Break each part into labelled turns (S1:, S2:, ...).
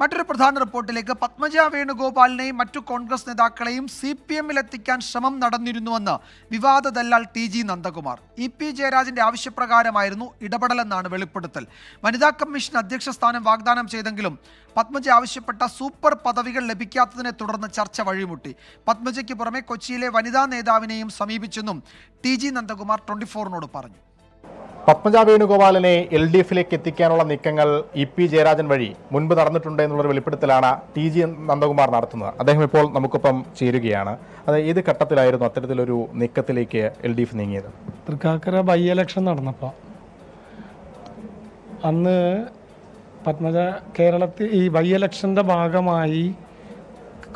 S1: മറ്റൊരു പ്രധാന റിപ്പോർട്ടിലേക്ക് പത്മജ വേണുഗോപാലിനെയും മറ്റു കോൺഗ്രസ് നേതാക്കളെയും സി പി എമ്മിലെത്തിക്കാൻ ശ്രമം നടന്നിരുന്നുവെന്ന് വിവാദ ദല്ലാൽ T G Nandakumar. E P ജയരാജന്റെ ആവശ്യപ്രകാരമായിരുന്നു ഇടപെടലെന്നാണ് വെളിപ്പെടുത്തൽ. വനിതാ കമ്മീഷൻ അധ്യക്ഷ സ്ഥാനം വാഗ്ദാനം ചെയ്തെങ്കിലും പത്മജ ആവശ്യപ്പെട്ട സൂപ്പർ പദവികൾ ലഭിക്കാത്തതിനെ തുടർന്ന് ചർച്ച വഴിമുട്ടി. പത്മജയ്ക്ക് പുറമെ കൊച്ചിയിലെ വനിതാ നേതാവിനെയും സമീപിച്ചെന്നും ടി ജി നന്ദകുമാർ ട്വന്റി ഫോറിനോട് പറഞ്ഞു.
S2: പത്മജ വേണുഗോപാലിനെ എൽ ഡി എഫിലേക്ക് എത്തിക്കാനുള്ള നീക്കങ്ങൾ ഇ പി ജയരാജൻ വഴി മുൻപ് നടന്നിട്ടുണ്ട് എന്നുള്ളൊരു വെളിപ്പെടുത്തലാണ് ടി ജി നന്ദകുമാർ നടത്തുന്നത്. അദ്ദേഹം ഇപ്പോൾ നമുക്കൊപ്പം ചേരുകയാണ്. അത് ഏത് ഘട്ടത്തിലായിരുന്നു അത്തരത്തിലൊരു നീക്കത്തിലേക്ക് എൽ ഡി എഫ് നീങ്ങിയത്?
S3: തൃക്കാക്കര ബൈ എലക്ഷൻ നടന്നപ്പോൾ അന്ന് പത്മജ കേരളത്തിൽ ഈ ബൈ എലക്ഷന്റെ ഭാഗമായി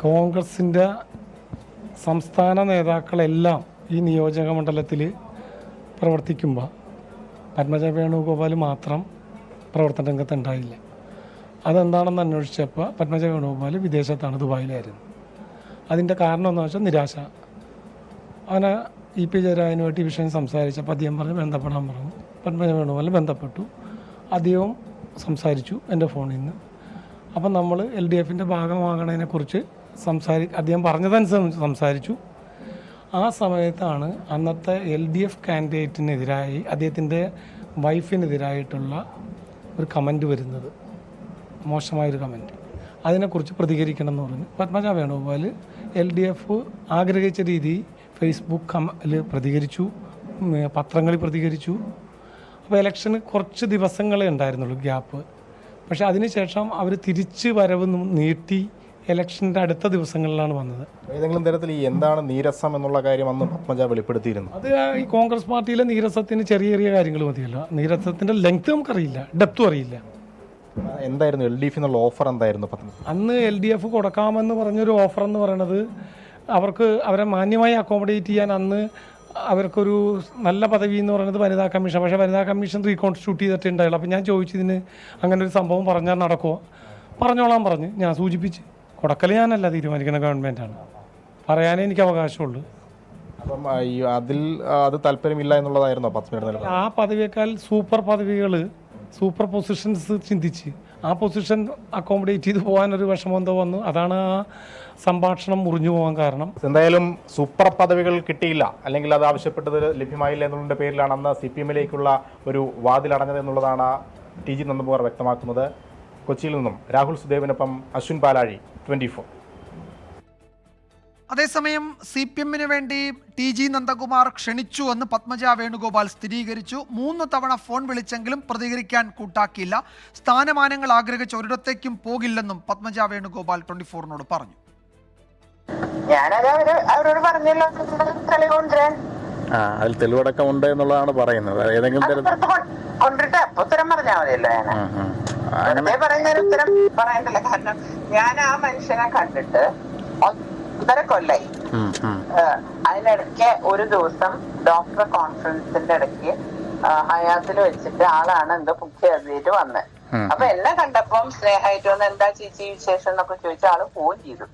S3: കോൺഗ്രസിന്റെ സംസ്ഥാന നേതാക്കളെല്ലാം ഈ നിയോജക മണ്ഡലത്തിൽ പ്രവർത്തിക്കുമ്പോൾ പത്മജ വേണുഗോപാൽ മാത്രം പ്രവർത്തന രംഗത്ത് ഉണ്ടായില്ല. അതെന്താണെന്ന് അന്വേഷിച്ചപ്പോൾ പത്മജ വേണുഗോപാൽ വിദേശത്താണ് ദുബായിലായിരുന്നു. അതിന്റെ കാരണം എന്താണെന്ന് വെച്ചാൽ നിരാശ. അങ്ങനെ ഇ പി ജയരാജനുമായിട്ട് ഈ വിഷയം സംസാരിച്ചപ്പോൾ അദ്ദേഹം പറഞ്ഞ് ബന്ധപ്പെടാൻ പറഞ്ഞു. പത്മജ വേണുഗോപാൽ ബന്ധപ്പെട്ടു. അദ്ദേഹം സംസാരിച്ചു എന്റെ ഫോണിൽ നിന്ന്. അപ്പം നമ്മൾ എൽ ഡി എഫിന്റെ ഭാഗമാകണതിനെക്കുറിച്ച് സംസാരി അദ്ദേഹം പറഞ്ഞതനുസരിച്ച് സംസാരിച്ചു. ആ സമയത്താണ് അന്നത്തെ എൽ ഡി എഫ് കാൻഡിഡേറ്റിനെതിരായി അദ്ദേഹത്തിന്റെ വൈഫിനെതിരായിട്ടുള്ള ഒരു കമന്റ് വരുന്നത്. മോശമായൊരു കമന്റ് അതിനെക്കുറിച്ച് പ്രതികരിക്കണം എന്ന് പറഞ്ഞു. Padmaja Venugopal L D F ആഗ്രഹിച്ച രീതി ഫേസ്ബുക്ക് കമൽ പ്രതികരിച്ചു. പത്രങ്ങളിൽ പ്രതികരിച്ചു. അപ്പോൾ ഇലക്ഷന് കുറച്ച് ദിവസങ്ങളേ ഉണ്ടായിരുന്നുള്ളൂ ഗ്യാപ്പ് പക്ഷേ അതിനുശേഷം അവർ തിരിച്ച് വരവ് നീട്ടി. ഇലക്ഷന്റെ അടുത്ത ദിവസങ്ങളിലാണ് വന്നത്.
S2: ഏതെങ്കിലും തരത്തിൽ ഈ എന്താണ് നീരസം എന്നുള്ള കാര്യം അന്ന് പത്മജ വെളിപ്പെടുത്തിയിരുന്നു?
S3: അത് ഈ കോൺഗ്രസ് പാർട്ടിയിലെ നീരസത്തിന് ചെറിയ ചെറിയ കാര്യങ്ങൾ മതിയല്ലോ. നീരസത്തിന്റെ ലെങ്ത് നമുക്കറിയില്ല. ഡെപ്തും അറിയില്ല.
S2: എന്തായിരുന്നു എൽ ഡി എഫ് എന്നുള്ള ഓഫർ എന്തായിരുന്നു
S3: അന്ന് എൽ ഡി എഫ് കൊടുക്കാമെന്ന് പറഞ്ഞൊരു ഓഫർ എന്ന് പറയണത് അവർക്ക് അവരെ മാന്യമായി അക്കോമഡേറ്റ് ചെയ്യാൻ അന്ന് അവർക്കൊരു നല്ല പദവി എന്ന് പറയുന്നത് വനിതാ കമ്മീഷൻ പക്ഷേ വനിതാ കമ്മീഷൻ റീകോൺസ്റ്റിറ്റ്യൂട്ട് ചെയ്തിട്ടുണ്ടായുള്ളൂ അപ്പോൾ ഞാൻ ചോദിച്ചതിന് അങ്ങനെ ഒരു സംഭവം പറഞ്ഞാൽ നടക്കുമോ പറഞ്ഞോളാം പറഞ്ഞ്. ഞാൻ സൂചിപ്പിച്ച്. കൊടുക്കൽ ഞാനല്ല തീരുമാനിക്കുന്ന ഗവൺമെന്റാണ് പറയാനേ എനിക്ക് അവകാശമുള്ളൂ.
S2: അപ്പം ഈ അതിൽ അത് താല്പര്യമില്ല എന്നുള്ളതായിരുന്നോ നിലപാട്?
S3: ആ പദവിയേക്കാൾ സൂപ്പർ പദവികൾ സൂപ്പർ പൊസിഷൻസ് ചിന്തിച്ച് ആ പൊസിഷൻ അക്കോമഡേറ്റ് ചെയ്ത് പോകാനൊരു വിഷമം എന്തോ വന്നു. അതാണ് ആ സംഭാഷണം മുറിഞ്ഞു പോകാൻ കാരണം.
S2: എന്തായാലും സൂപ്പർ പദവികൾ കിട്ടിയില്ല. അല്ലെങ്കിൽ അത് ആവശ്യപ്പെട്ടത് ലഭ്യമായില്ല എന്നുള്ള പേരിലാണ് അന്ന് സി പി എമ്മിലേക്കുള്ള ഒരു വാതിലടഞ്ഞത് എന്നുള്ളതാണ് ടി ജി നന്ദകുമാർ വ്യക്തമാക്കുന്നത്. കൊച്ചിയിൽ നിന്നും രാഹുൽ സുദേവിനൊപ്പം അശ്വിൻ പാലാഴി ട്വന്റി ഫോർ.
S1: അതേസമയം സി പി എമ്മിന് വേണ്ടി ടി ജി നന്ദകുമാർ ക്ഷണിച്ചു എന്ന് പത്മജ വേണുഗോപാൽ സ്ഥിരീകരിച്ചു. മൂന്ന് തവണ ഫോൺ വിളിച്ചെങ്കിലും പ്രതികരിക്കാൻ കൂട്ടാക്കിയില്ല. സ്ഥാനമാനങ്ങൾ ആഗ്രഹിച്ച ഒരിടത്തേക്കും പോകില്ലെന്നും പത്മജ വേണുഗോപാൽ ട്വന്റി ഫോറിനോട് പറഞ്ഞു.
S4: ഞാനത് അവർ അവരോട് പറഞ്ഞല്ലോ. കൊണ്ടുവരാൻ.
S5: ആ അതിൽ തെളിവടക്കം ഉണ്ട് എന്നുള്ളതാണ് പറയുന്നത്. ഏതെങ്കിലും
S4: അത്
S5: തരം
S4: കൊണ്ടിട്ട് അപ്പൊ ഉത്തരം പറഞ്ഞാൽ മതിയല്ലോ ഞാൻ. വെറുതെ പറയുന്നതിന് ഉത്തരം പറയണ്ടല്ല. കാരണം ഞാൻ ആ മനുഷ്യനെ കണ്ടിട്ട് ഒന്നര കൊല്ലായി. അതിനിടയ്ക്ക് ഒരു ദിവസം ഡോക്ടർ കോൺഫറൻസിന്റെ ഇടയ്ക്ക് ഹയാത്തിൽ വെച്ചിട്ട് ആളാണ് എന്തോ ബുക്ക് ചെയ്തിട്ട് വന്നത്. അപ്പൊ എന്നെ കണ്ടപ്പം സ്നേഹമായിട്ട് വന്ന് എന്താ ചേച്ചി വിശേഷം എന്നൊക്കെ ചോദിച്ച ആൾ ഫോൺ ചെയ്തു.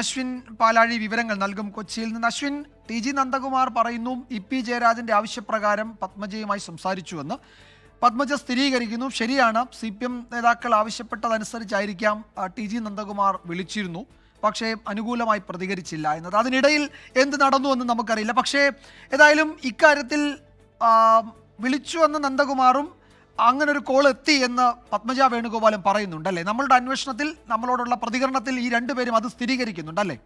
S1: അശ്വിൻ പാലാഴി വിവരങ്ങൾ നൽകും കൊച്ചിയിൽ നിന്ന്. അശ്വിൻ ടി ജി നന്ദകുമാർ പറയുന്നു ഇ പി ജയരാജന്റെ ആവശ്യപ്രകാരം പത്മജയുമായി സംസാരിച്ചുവെന്ന്. പത്മജ സ്ഥിരീകരിക്കുന്നു. ശരിയാണ്. സി പി എം നേതാക്കൾ ആവശ്യപ്പെട്ടതനുസരിച്ചായിരിക്കാം ടി ജി നന്ദകുമാർ വിളിച്ചിരുന്നു. പക്ഷേ അനുകൂലമായി പ്രതികരിച്ചില്ല എന്നത്. അതിനിടയിൽ എന്ത് നടന്നു എന്ന് നമുക്കറിയില്ല. പക്ഷേ ഏതായാലും ഇക്കാര്യത്തിൽ വിളിച്ചു എന്ന് നന്ദകുമാറും അങ്ങനെ ഒരു കോൾ എത്തി എന്ന് പത്മജ വേണുഗോപാലും പറയുന്നുണ്ടല്ലേ? നമ്മളുടെ അന്വേഷണത്തിൽ നമ്മളോടുള്ള പ്രതികരണത്തിൽ ഈ രണ്ടുപേരും അത് സ്ഥിരീകരിക്കുന്നുണ്ടല്ലേ?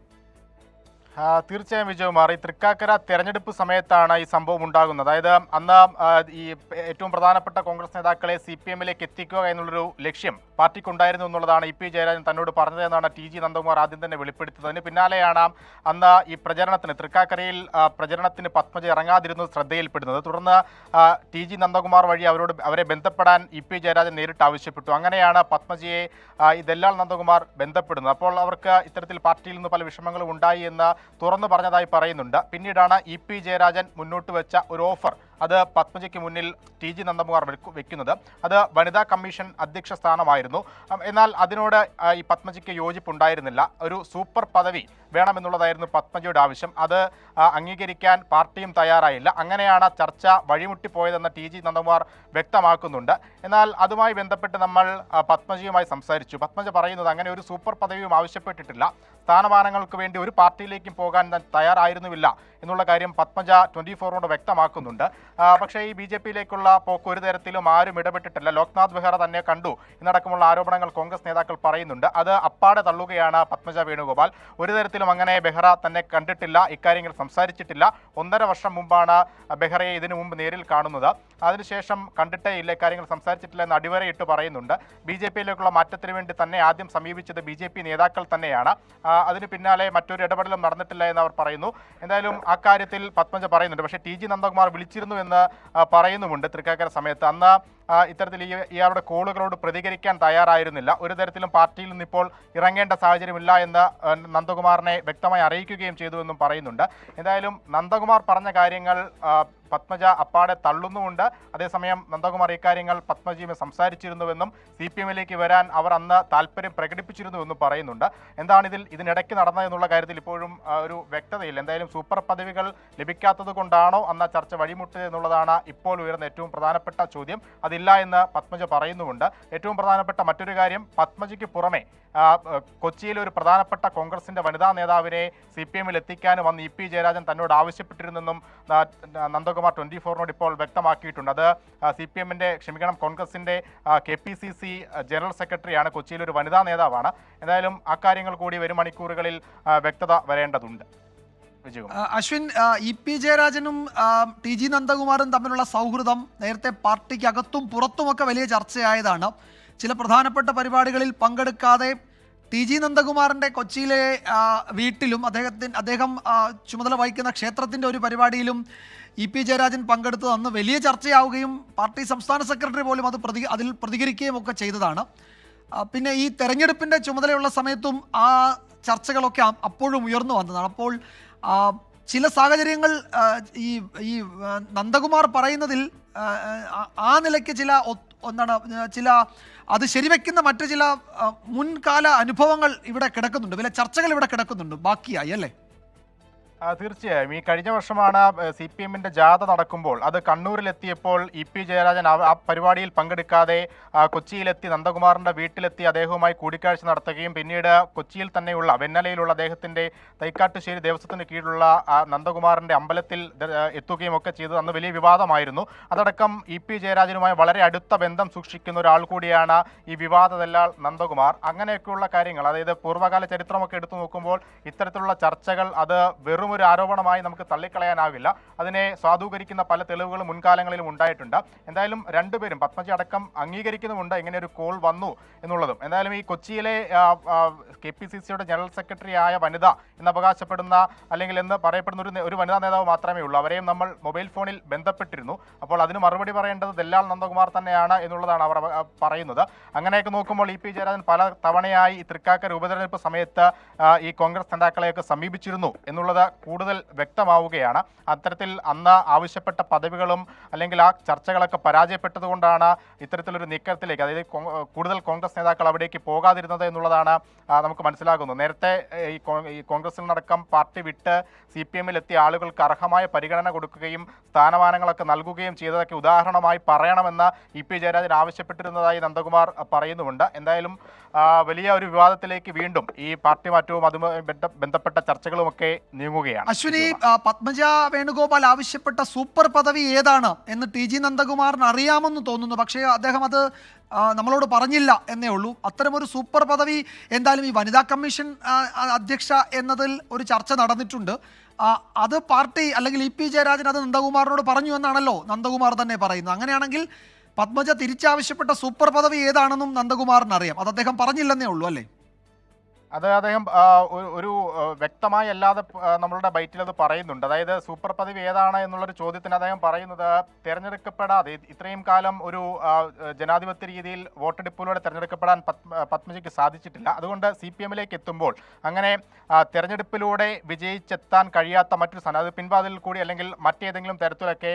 S2: തീർച്ചയായും വിജയകുമാർ ഈ തൃക്കാക്കര തെരഞ്ഞെടുപ്പ് സമയത്താണ് ഈ സംഭവം ഉണ്ടാകുന്നത്. അതായത് അന്ന് ഈ ഏറ്റവും പ്രധാനപ്പെട്ട കോൺഗ്രസ് നേതാക്കളെ സി പി എമ്മിലേക്ക് എത്തിക്കുക എന്നുള്ളൊരു ലക്ഷ്യം പാർട്ടിക്കുണ്ടായിരുന്നു എന്നുള്ളതാണ് ഇ പി ജയരാജൻ തന്നോട് പറഞ്ഞതെന്നാണ് ടി ജി നന്ദകുമാർ ആദ്യം തന്നെ വെളിപ്പെടുത്തിയത്. അതിന് പിന്നാലെയാണ് അന്ന് ഈ പ്രചരണത്തിന് തൃക്കാക്കരയിൽ പ്രചരണത്തിന് പത്മജ ഇറങ്ങാതിരുന്നത് ശ്രദ്ധയിൽപ്പെടുന്നത്. തുടർന്ന് ടി ജി നന്ദകുമാർ വഴി അവരോട് അവരെ ബന്ധപ്പെടാൻ ഇ പി ജയരാജൻ നേരിട്ട് ആവശ്യപ്പെട്ടു. അങ്ങനെയാണ് പത്മജയെ ആ, നന്ദകുമാർ ബന്ധപ്പെടുന്നത്. അപ്പോൾ അവർക്ക് ഇത്തരത്തിൽ പാർട്ടിയിൽ നിന്ന് പല വിഷമങ്ങളും ഉണ്ടായി എന്ന് തുറന്നു പറഞ്ഞതായി പറയുന്നുണ്ട്. പിന്നീടാണ് ഇ പി ജയരാജൻ മുന്നോട്ട് വെച്ച ഒരു ഓഫർ. അത് പത്മജയ്ക്ക് മുന്നിൽ ടി ജി നന്ദകുമാർ വെക്കുന്നത്. അത് വനിതാ കമ്മീഷൻ അധ്യക്ഷ സ്ഥാനമായിരുന്നു. എന്നാൽ അതിനോട് ഈ പത്മജയ്ക്ക് യോജിപ്പുണ്ടായിരുന്നില്ല. ഒരു സൂപ്പർ പദവി വേണമെന്നുള്ളതായിരുന്നു പത്മജയുടെ ആവശ്യം. അത് അംഗീകരിക്കാൻ പാർട്ടിയും തയ്യാറായില്ല. അങ്ങനെയാണ് ചർച്ച വഴിമുട്ടിപ്പോയതെന്ന് ടി ജി നന്ദകുമാർ വ്യക്തമാക്കുന്നുണ്ട്. എന്നാൽ അതുമായി ബന്ധപ്പെട്ട് നമ്മൾ പത്മജിയുമായി സംസാരിച്ചു. പത്മജ പറയുന്നത് അങ്ങനെ ഒരു സൂപ്പർ പദവിയും ആവശ്യപ്പെട്ടിട്ടില്ല. സ്ഥാനമാനങ്ങൾക്ക് വേണ്ടി ഒരു പാർട്ടിയിലേക്കും പോകാൻ തയ്യാറായിരുന്നുമില്ല എന്നുള്ള കാര്യം പത്മജ ട്വന്റി ഫോറിനോട് വ്യക്തമാക്കുന്നുണ്ട്. പക്ഷേ ഈ ബി ജെ പിയിലേക്കുള്ള പോക്ക് ഒരു തരത്തിലും ആരും ഇടപെട്ടിട്ടില്ല. ലോക്നാഥ് ബെഹ്റ തന്നെ കണ്ടു എന്നടക്കമുള്ള ആരോപണങ്ങൾ കോൺഗ്രസ് നേതാക്കൾ പറയുന്നുണ്ട്. അത് അപ്പാടെ തള്ളുകയാണ് പത്മജ വേണുഗോപാൽ. ഒരു തരത്തിലും അങ്ങനെ ബെഹ്റ തന്നെ കണ്ടിട്ടില്ല ഇക്കാര്യങ്ങൾ സംസാരിച്ചിട്ടില്ല. ഒന്നര വർഷം മുമ്പാണ് ബെഹ്റയെ ഇതിനു മുമ്പ് നേരിൽ കാണുന്നത്. അതിനുശേഷം കണ്ടിട്ടേ ഇല്ല ഇക്കാര്യങ്ങൾ സംസാരിച്ചിട്ടില്ല എന്ന് അടിവരയിട്ട് പറയുന്നുണ്ട്. ബി ജെ പിയിലേക്കുള്ള മാറ്റത്തിന് വേണ്ടി തന്നെ ആദ്യം സമീപിച്ചത് ബി ജെ പി നേതാക്കൾ തന്നെയാണ്. അതിന് പിന്നാലെ മറ്റൊരു ഇടപെടലും നടന്നിട്ടില്ല എന്ന് അവർ പറയുന്നു. എന്തായാലും അക്കാര്യത്തിൽ കാര്യത്തിൽ പത്മജ പറയുന്നുണ്ട്. പക്ഷേ ടി ജി നന്ദകുമാർ വിളിച്ചിരുന്നു എന്ന് പറയുന്നുമുണ്ട്. തൃക്കാക്കര സമയത്ത്. അന്ന് ഇത്തരത്തിൽ ഇയാളുടെ കോളുകളോട് പ്രതികരിക്കാൻ തയ്യാറായിരുന്നില്ല. ഒരു തരത്തിലും പാർട്ടിയിൽ നിന്നിപ്പോൾ ഇറങ്ങേണ്ട സാഹചര്യമില്ല എന്ന് നന്ദകുമാറിനെ വ്യക്തമായി അറിയിക്കുകയും ചെയ്തുവെന്നും പറയുന്നുണ്ട്. എന്തായാലും നന്ദകുമാർ പറഞ്ഞ കാര്യങ്ങൾ പത്മജ അപ്പാടെ തള്ളുന്നുമുണ്ട്. അതേസമയം നന്ദകുമാർ ഇക്കാര്യങ്ങൾ പത്മജിയുമായി സംസാരിച്ചിരുന്നുവെന്നും സി പി എമ്മിലേക്ക് വരാൻ അവർ അന്ന് താല്പര്യം പ്രകടിപ്പിച്ചിരുന്നുവെന്നും പറയുന്നുണ്ട്. എന്താണ് ഇതിൽ ഇതിനിടയ്ക്ക് നടന്നതെന്നുള്ള കാര്യത്തിൽ ഇപ്പോഴും ഒരു വ്യക്തതയില്ല. എന്തായാലും സൂപ്പർ പദവികൾ ലഭിക്കാത്തത് കൊണ്ടാണോ അന്ന് ചർച്ച വഴിമുട്ടുക എന്നുള്ളതാണ് ഇപ്പോൾ ഉയർന്ന ഏറ്റവും പ്രധാനപ്പെട്ട ചോദ്യം. അതില്ല എന്ന് പത്മജ പറയുന്നുമുണ്ട്. ഏറ്റവും പ്രധാനപ്പെട്ട മറ്റൊരു കാര്യം പത്മജയ്ക്ക് പുറമെ ആ, ആ, കൊച്ചിയിലെ ഒരു പ്രധാനപ്പെട്ട കോൺഗ്രസിന്റെ വനിതാ നേതാവിനെ സി പി എമ്മിൽ എത്തിക്കാനും അന്ന് ഇ പി ജയരാജൻ തന്നോട് ആവശ്യപ്പെട്ടിരുന്നെന്നും നന്ദകുമാർ ട്വന്റി ഫോറിനോട് ഇപ്പോൾ വ്യക്തമാക്കിയിട്ടുണ്ട്. അത് സി പി എമ്മിന്റെ ക്ഷമിക്കണം കോൺഗ്രസിന്റെ K P C C general സെക്രട്ടറിയാണ് കൊച്ചിയിലെ ഒരു വനിതാ നേതാവാണ്. എന്തായാലും അക്കാര്യങ്ങൾ കൂടി വരും മണിക്കൂറുകളിൽ വ്യക്തത വരേണ്ടതുണ്ട്.
S1: ആ, അശ്വിൻ ഇ പി ജയരാജനും ടി ജി നന്ദകുമാറും തമ്മിലുള്ള സൗഹൃദം നേരത്തെ പാർട്ടിക്ക് പാർട്ടിക്കകത്തും പുറത്തുമൊക്കെ വലിയ ചർച്ചയായതാണ്. ചില പ്രധാനപ്പെട്ട പരിപാടികളിൽ പങ്കെടുക്കാതെ ടി ജി നന്ദകുമാറിന്റെ കൊച്ചിയിലെ വീട്ടിലും അദ്ദേഹത്തിന് അദ്ദേഹം ചുമതല വഹിക്കുന്ന ക്ഷേത്രത്തിന്റെ ഒരു പരിപാടിയിലും ഇ പി ജയരാജൻ പങ്കെടുത്തത് അന്ന് വലിയ ചർച്ചയാവുകയും പാർട്ടി സംസ്ഥാന സെക്രട്ടറി പോലും അത് പ്രതി അതിൽ പ്രതികരിക്കുകയും ഒക്കെ ചെയ്തതാണ്. പിന്നെ ഈ തെരഞ്ഞെടുപ്പിന്റെ ചുമതലയുള്ള സമയത്തും ആ ചർച്ചകളൊക്കെ അപ്പോഴും ഉയർന്നു വന്നതാണ്. അപ്പോൾ ചില സാഹചര്യങ്ങൾ ഈ ഈ നന്ദകുമാർ പറയുന്നതിൽ ആ, നിലയ്ക്ക് ചില എന്താണ് ചില അത് ശരിവെക്കുന്ന മറ്റു ചില മുൻകാല അനുഭവങ്ങൾ ഇവിടെ കിടക്കുന്നുണ്ട്. വില ചർച്ചകൾ ഇവിടെ കിടക്കുന്നുണ്ട്. ബാക്കിയായി അല്ലേ?
S2: തീർച്ചയായും. ഈ കഴിഞ്ഞ വർഷമാണ് സി പി എമ്മിന്റെ ജാഥ നടക്കുമ്പോൾ അത് കണ്ണൂരിലെത്തിയപ്പോൾ ഇ പി ജയരാജൻ ആ- പരിപാടിയിൽ പങ്കെടുക്കാതെ കൊച്ചിയിലെത്തി നന്ദകുമാറിന്റെ വീട്ടിലെത്തി അദ്ദേഹവുമായി കൂടിക്കാഴ്ച നടത്തുകയും പിന്നീട് കൊച്ചിയിൽ തന്നെയുള്ള വെന്നലയിലുള്ള അദ്ദേഹത്തിന്റെ തൈക്കാട്ടുശ്ശേരി ദേവസ്വത്തിന് കീഴിലുള്ള നന്ദകുമാറിന്റെ അമ്പലത്തിൽ എത്തുകയും ഒക്കെ ചെയ്തത് അന്ന് വലിയ വിവാദമായിരുന്നു. അതടക്കം ഇ പി ജയരാജനുമായി വളരെ അടുത്ത ബന്ധം സൂക്ഷിക്കുന്ന ഒരാൾ കൂടിയാണ് ഈ വിവാദ ദല്ലാൾ നന്ദകുമാർ. അങ്ങനെയൊക്കെയുള്ള കാര്യങ്ങൾ അതായത് പൂർവകാല ചരിത്രമൊക്കെ എടുത്തു നോക്കുമ്പോൾ ഇത്തരത്തിലുള്ള ചർച്ചകൾ അത് വെറും ഒരു ആരോപണമായി നമുക്ക് തള്ളിക്കളയാനാവില്ല. അതിനെ സ്വാധൂകരിക്കുന്ന പല തെളിവുകളും മുൻകാലങ്ങളിലും ഉണ്ടായിട്ടുണ്ട്. എന്തായാലും രണ്ടുപേരും പത്മജി അടക്കം അംഗീകരിക്കുന്നുമുണ്ട്. ഇങ്ങനെ ഒരു കോൾ വന്നു എന്നുള്ളതും. എന്തായാലും ഈ കൊച്ചിയിലെ കെ പി സി സിയുടെ ജനറൽ സെക്രട്ടറി ആയ വനിത എന്ന് അവകാശപ്പെടുന്ന അല്ലെങ്കിൽ എന്ന് പറയപ്പെടുന്ന ഒരു ഒരു വനിതാ നേതാവ് മാത്രമേ ഉള്ളൂ. അവരെയും നമ്മൾ മൊബൈൽ ഫോണിൽ ബന്ധപ്പെട്ടിരുന്നു. അപ്പോൾ അതിന് മറുപടി പറയേണ്ടത് ദല്ലാൽ നന്ദകുമാർ തന്നെയാണ് എന്നുള്ളതാണ് അവർ അവ- പറയുന്നത്. അങ്ങനെയൊക്കെ നോക്കുമ്പോൾ ഇ പി ജയരാജൻ പല തവണയായി ഈ തൃക്കാക്കര ഉപതെരഞ്ഞെടുപ്പ് സമയത്ത് ഈ കോൺഗ്രസ് നേതാക്കളെയൊക്കെ സമീപിച്ചിരുന്നു എന്നുള്ളത് കൂടുതൽ വ്യക്തമാവുകയാണ്. അത്തരത്തിൽ അന്ന് ആവശ്യപ്പെട്ട പദവികളും അല്ലെങ്കിൽ ആ ചർച്ചകളൊക്കെ പരാജയപ്പെട്ടതുകൊണ്ടാണ് ഇത്തരത്തിലൊരു നീക്കത്തിലേക്ക് അതായത് കൂടുതൽ കോൺഗ്രസ് നേതാക്കൾ അവിടേക്ക് പോകാതിരുന്നത് എന്നുള്ളതാണ് നമുക്ക് മനസ്സിലാകുന്നത് നേരത്തെ ഈ കോ- ഈ കോൺഗ്രസിൽ നടക്കം പാർട്ടി വിട്ട് സി പി എമ്മിൽ എത്തിയ ആളുകൾക്ക് അർഹമായ പരിഗണന കൊടുക്കുകയും സ്ഥാനമാനങ്ങളൊക്കെ നൽകുകയും ചെയ്തതൊക്കെ ഉദാഹരണമായി പറയണമെന്ന് ഇ പി ജയരാജൻ ആവശ്യപ്പെട്ടിരുന്നതായി നന്ദകുമാർ പറയുന്നുമുണ്ട്. എന്തായാലും വലിയ ഒരു വിവാദത്തിലേക്ക് വീണ്ടും ഈ പാർട്ടി മാറ്റവും അതുമായി ബന്ധ- ബന്ധപ്പെട്ട ചർച്ചകളുമൊക്കെ നീങ്ങുകയാണ്
S1: അശ്വിനി പത്മജ വേണുഗോപാൽ ആവശ്യപ്പെട്ട സൂപ്പർ പദവി ഏതാണ് എന്ന് ടി ജി നന്ദകുമാറിന് അറിയാമെന്ന് തോന്നുന്നു. പക്ഷേ അദ്ദേഹം അത് നമ്മളോട് പറഞ്ഞില്ല എന്നേ ഉള്ളൂ. അത്തരമൊരു സൂപ്പർ പദവി എന്തായാലും ഈ വനിതാ കമ്മീഷൻ അധ്യക്ഷ എന്നതിൽ ഒരു ചർച്ച നടന്നിട്ടുണ്ട്. അത് പാർട്ടി അല്ലെങ്കിൽ ഇ പി ജയരാജൻ അത് നന്ദകുമാറിനോട് പറഞ്ഞു എന്നാണല്ലോ നന്ദകുമാർ തന്നെ പറയുന്നത്. അങ്ങനെയാണെങ്കിൽ പത്മജ തിരിച്ചാവശ്യപ്പെട്ട സൂപ്പർ പദവി ഏതാണെന്നും നന്ദകുമാറിന് അറിയാം. അത് അദ്ദേഹം പറഞ്ഞില്ലെന്നേ ഉള്ളൂ അല്ലേ?
S2: അത് അദ്ദേഹം ഒരു- വ്യക്തമായി അല്ലാതെ നമ്മളുടെ ബൈറ്റിൽ അത് പറയുന്നുണ്ട്. അതായത് സൂപ്പർ പദവി ഏതാണ് എന്നുള്ളൊരു ചോദ്യത്തിന് അദ്ദേഹം പറയുന്നത് തിരഞ്ഞെടുക്കപ്പെടാതെ ഇത്രയും കാലം ഒരു ജനാധിപത്യ രീതിയിൽ വോട്ടെടുപ്പിലൂടെ തിരഞ്ഞെടുക്കപ്പെടാൻ പത്മ- പത്മജിക്ക് സാധിച്ചിട്ടില്ല. അതുകൊണ്ട് സി പി എമ്മിലേക്ക് എത്തുമ്പോൾ അങ്ങനെ തിരഞ്ഞെടുപ്പിലൂടെ വിജയിച്ചെത്താൻ കഴിയാത്ത മറ്റൊരു സ്ഥാനം അത് പിൻവാതിൽ കൂടി അല്ലെങ്കിൽ മറ്റേതെങ്കിലും തരത്തിലൊക്കെ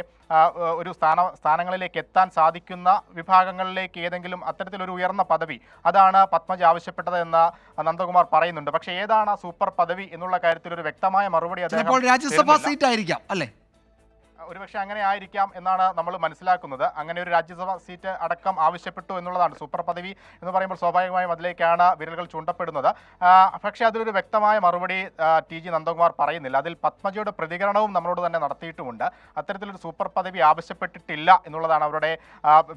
S2: ഒരു സ്ഥാന സ്ഥാനങ്ങളിലേക്ക് എത്താൻ സാധിക്കുന്ന വിഭാഗങ്ങളിലേക്ക് ഏതെങ്കിലും അത്തരത്തിലൊരു ഉയർന്ന പദവി അതാണ് പത്മജ ആവശ്യപ്പെട്ടത് എന്ന് നന്ദകുമാർ പറയുന്നുണ്ട്. പക്ഷേ ഏതാണ് ആ സൂപ്പർ പദവി എന്നുള്ള കാര്യത്തിൽ ഒരു വ്യക്തമായ മറുപടി അദ്ദേഹം
S1: ചിലപ്പോൾ രാജ്യസഭാ സീറ്റ് ആയിരിക്കാം അല്ലേ?
S2: ഒരുപക്ഷെ അങ്ങനെ ആയിരിക്കാം എന്നാണ് നമ്മൾ മനസ്സിലാക്കുന്നത്. അങ്ങനെ ഒരു രാജ്യസഭാ സീറ്റ് അടക്കം ആവശ്യപ്പെട്ടു എന്നുള്ളതാണ് സൂപ്പർ പദവി എന്ന് പറയുമ്പോൾ സ്വാഭാവികമായും അതിലേക്കാണ് വിരലുകൾ ചൂണ്ടപ്പെടുന്നത്. പക്ഷേ അതിലൊരു വ്യക്തമായ മറുപടി ടി ജി നന്ദകുമാർ പറയുന്നില്ല. അതിൽ പത്മജിയുടെ പ്രതികരണവും നമ്മളോട് തന്നെ നടത്തിയിട്ടുമുണ്ട്. അത്തരത്തിലൊരു സൂപ്പർ പദവി ആവശ്യപ്പെട്ടിട്ടില്ല എന്നുള്ളതാണ് അവരുടെ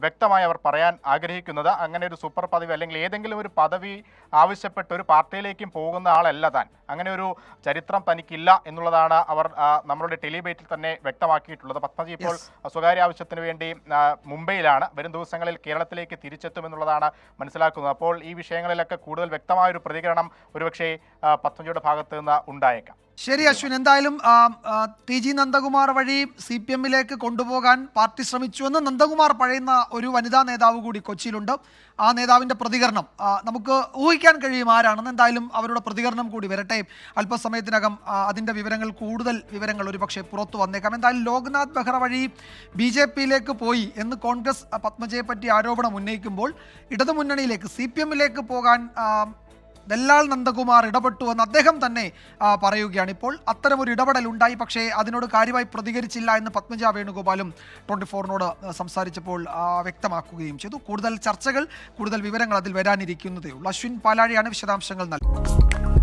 S2: വ്യക്തമായി അവർ പറയാൻ ആഗ്രഹിക്കുന്നത്. അങ്ങനെ ഒരു സൂപ്പർ പദവി അല്ലെങ്കിൽ ഏതെങ്കിലും ഒരു പദവി ആവശ്യപ്പെട്ട് ഒരു പാർട്ടിയിലേക്കും പോകുന്ന ആളല്ല താൻ. അങ്ങനെ ഒരു ചരിത്രം തനിക്കില്ല എന്നുള്ളതാണ് അവർ നമ്മളുടെ ടെലിബേറ്റിൽ തന്നെ വ്യക്തമാക്കിയിട്ടുള്ളത് പത്മജി ഇപ്പോൾ സ്വകാര്യ ആവശ്യത്തിന് വേണ്ടി മുംബൈയിലാണ്. വരും ദിവസങ്ങളിൽ കേരളത്തിലേക്ക് തിരിച്ചെത്തും എന്നുള്ളതാണ് മനസ്സിലാക്കുന്നത്. അപ്പോൾ ഈ വിഷയങ്ങളിലൊക്കെ കൂടുതൽ വ്യക്തമായ ഒരു പ്രതികരണം ഒരുപക്ഷെ പത്മജിയുടെ ഭാഗത്ത് നിന്ന് ഉണ്ടായേക്കാം.
S1: ശരി അശ്വിൻ. എന്തായാലും ടി ജി നന്ദകുമാർ വഴി സി പി എമ്മിലേക്ക് കൊണ്ടുപോകാൻ പാർട്ടി ശ്രമിച്ചുവെന്ന് നന്ദകുമാർ പഴയുന്ന ഒരു വനിതാ നേതാവ് കൂടി കൊച്ചിയിലുണ്ട്. ആ നേതാവിന്റെ പ്രതികരണം നമുക്ക് ഊഹിക്കാൻ കഴിയും ആരാണെന്ന്. എന്തായാലും അവരുടെ പ്രതികരണം കൂടി വരട്ടെ. അല്പസമയത്തിനകം അതിന്റെ വിവരങ്ങൾ കൂടുതൽ വിവരങ്ങൾ ഒരുപക്ഷെ പുറത്തു വന്നേക്കാം. എന്തായാലും ലോക്നാഥ് ബെഹ്റ വഴി ബി ജെ പിയിലേക്ക് പോയി എന്ന് കോൺഗ്രസ് പത്മജയെ പറ്റി ആരോപണം ഉന്നയിക്കുമ്പോൾ ഇടതുമുന്നണിയിലേക്ക് സി പി എമ്മിലേക്ക് പോകാൻ ദല്ലാൽ നന്ദകുമാർ ഇടപെട്ടു എന്ന് അദ്ദേഹം തന്നെ പറയുകയാണ്. ഇപ്പോൾ അത്തരം ഒരു ഇടപെടൽ ഉണ്ടായി പക്ഷേ അതിനോട് കാര്യമായി പ്രതികരിച്ചില്ല എന്ന് പത്മജ വേണുഗോപാലും ട്വന്റി ഫോറിനോട് സംസാരിച്ചപ്പോൾ വ്യക്തമാക്കുകയും ചെയ്തു. കൂടുതൽ ചർച്ചകൾ കൂടുതൽ വിവരങ്ങൾ അതിൽ വരാനിരിക്കുന്നതേ ഉള്ളൂ അശ്വിൻ പാലാഴിയാണ് വിശദാംശങ്ങൾ നൽകുന്നത്.